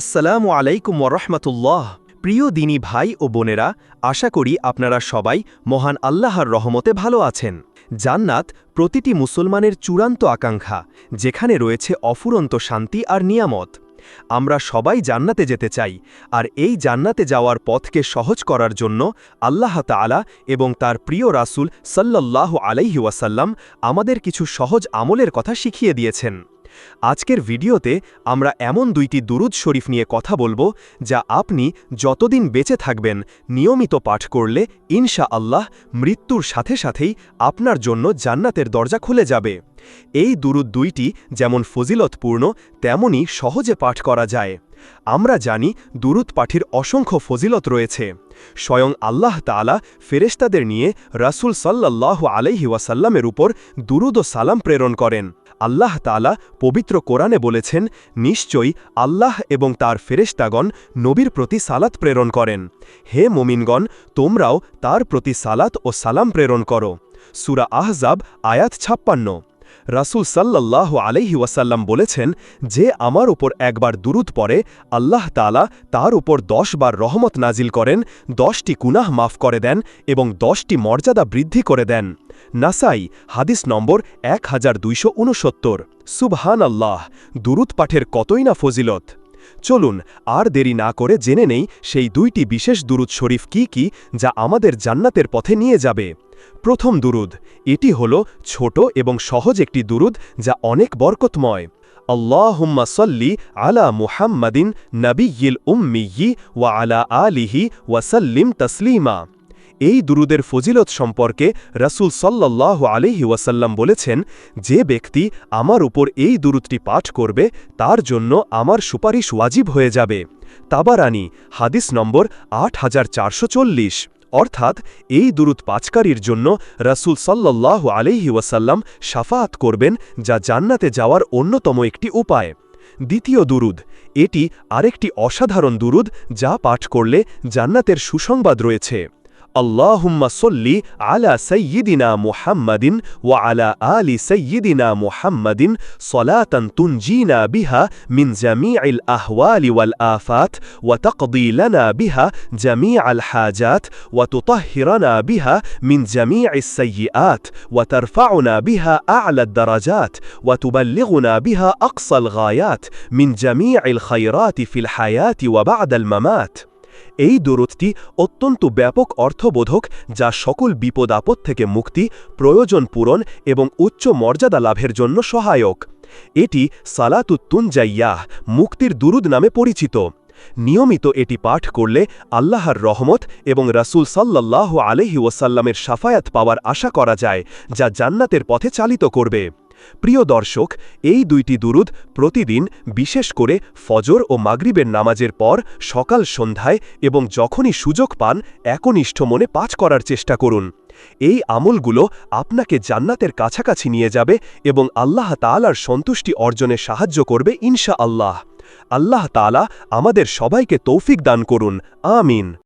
আসসালামু আলাইকুম ওরহমতুল্লাহ প্রিয় দিনী ভাই ও বোনেরা, আশা করি আপনারা সবাই মহান আল্লাহর রহমতে ভালো আছেন। জান্নাত প্রতিটি মুসলমানের চূড়ান্ত আকাঙ্ক্ষা, যেখানে রয়েছে অফুরন্ত শান্তি আর নিয়ামত। আমরা সবাই জান্নাতে যেতে চাই, আর এই জান্নাতে যাওয়ার পথকে সহজ করার জন্য আল্লাহ তাআলা এবং তার প্রিয় রাসূল সাল্লাল্লাহু আলাইহি ওয়াসাল্লাম আমাদের কিছু সহজ আমলের কথা শিখিয়ে দিয়েছেন। আজকের ভিডিওতে আমরা এমন দুইটি দুরুদ শরীফ নিয়ে কথা বলব যা আপনি যতদিন বেঁচে থাকবেন নিয়মিত পাঠ করলে ইনশা আল্লাহ মৃত্যুর সাথে সাথেই আপনার জন্য জান্নাতের দরজা খুলে যাবে। এই দুরুদ দুইটি যেমন ফজিলতপূর্ণ তেমনই সহজে পাঠ করা যায়। আমরা জানি দুরুদ পাঠির অসংখ্য ফজিলত রয়েছে। স্বয়ং আল্লাহ তাআলা ফেরেশতাদের নিয়ে রাসূল সাল্লাল্লাহু আলাইহি ওয়াসাল্লামের উপর দুরুদ ও সালাম প্রেরণ করেন। আল্লাহ তালা পবিত্র কোরআনে বলেছেন, নিশ্চয়ই আল্লাহ এবং তার ফেরেশতাগণ নবীর প্রতি সালাত প্রেরণ করেন। হে মোমিনগণ, তোমরাও তার প্রতি সালাত ও সালাম প্রেরণ করো। সুরা আহজাব আয়াত ছাপ্পান্ন। রাসূল সাল্লাহ আলাইহি ওয়াসাল্লাম বলেছেন, যে আমার উপর একবার দুরুদ পরে আল্লাহ তালা তার উপর দশবার রহমত নাজিল করেন, দশটি কুনাহ মাফ করে দেন এবং দশটি মর্যাদা বৃদ্ধি করে দেন। নাসাই, হাদিস নম্বর এক হাজার দুইশো উনসত্তর। সুবহান আল্লাহ দুরুদ পাঠের কতই না ফজিলত। চলুন, আর দেরি না করে জেনে নেই সেই দুইটি বিশেষ দুরুদ শরীফ কি কি যা আমাদের জান্নাতের পথে নিয়ে যাবে। প্রথম দুরুদ, এটি হল ছোট এবং সহজ একটি দুরুদ যা অনেক বরকতময়। আল্লাহুম্মা সল্লি আলা মুহাম্মাদিন নবী ইল উম্মিয়ি ওয়া আলা আলিহি ওয়াসাল্লিম তসলিমা। এই দুরুদের ফজিলত সম্পর্কে রাসূল সাল্লাল্লাহু আলাইহি ওয়াসাল্লাম বলেছেন, যে ব্যক্তি আমার উপর এই দুরুদটি পাঠ করবে, তার জন্য আমার সুপারিশ ওয়াজিব হয়ে যাবে। তাবারানি, হাদিস নম্বর আট হাজার চারশো চল্লিশ। অর্থাৎ এই দুরুদ পাচকারীর জন্য রাসূল সাল্লাল্লাহু আলাইহি ওয়াসাল্লাম সাফাত করবেন, যা জান্নাতে যাওয়ার অন্যতম একটি উপায়। দ্বিতীয় দুরুদ, এটি আরেকটি অসাধারণ দুরুদ যা পাঠ করলে জান্নাতের সুসংবাদ রয়েছে। اللهم صل على سيدنا محمد وعلى آل سيدنا محمد صلاة تنجينا بها من جميع الأهوال والآفات وتقضي لنا بها جميع الحاجات وتطهرنا بها من جميع السيئات وترفعنا بها أعلى الدرجات وتبلغنا بها أقصى الغايات من جميع الخيرات في الحياة وبعد الممات. এই দরদটি অত্যন্ত ব্যাপক অর্থবোধক যা সকল বিপদ আপদ থেকে মুক্তি, প্রয়োজন পূরণ এবং উচ্চ মর্যাদা লাভের জন্য সহায়ক। এটি সালাতুত্তুনজাইয়াহ, মুক্তির দুরুদ নামে পরিচিত। নিয়মিত এটি পাঠ করলে আল্লাহর রহমত এবং রাসূল সাল্লাল্লাহু আলহি ওয়াসাল্লামের সাফায়াত পাওয়ার আশা করা যায়, যা জান্নাতের পথে চালিত করবে। প্রিয় দর্শক, এই দুইটি দুরুদ প্রতিদিন, বিশেষ করে ফজর ও মাগরিবের নামাজের পর, সকাল সন্ধ্যায় এবং যখনই সুযোগ পান, একনিষ্ঠ মনে পাঠ করার চেষ্টা করুন। এই আমলগুলো আপনাকে জান্নাতের কাছাকাছি নিয়ে যাবে এবং আল্লাহ তালার সন্তুষ্টি অর্জনে সাহায্য করবে ইনশা আল্লাহ আল্লাহ তালা আমাদের সবাইকে তৌফিক দান করুন। আমিন।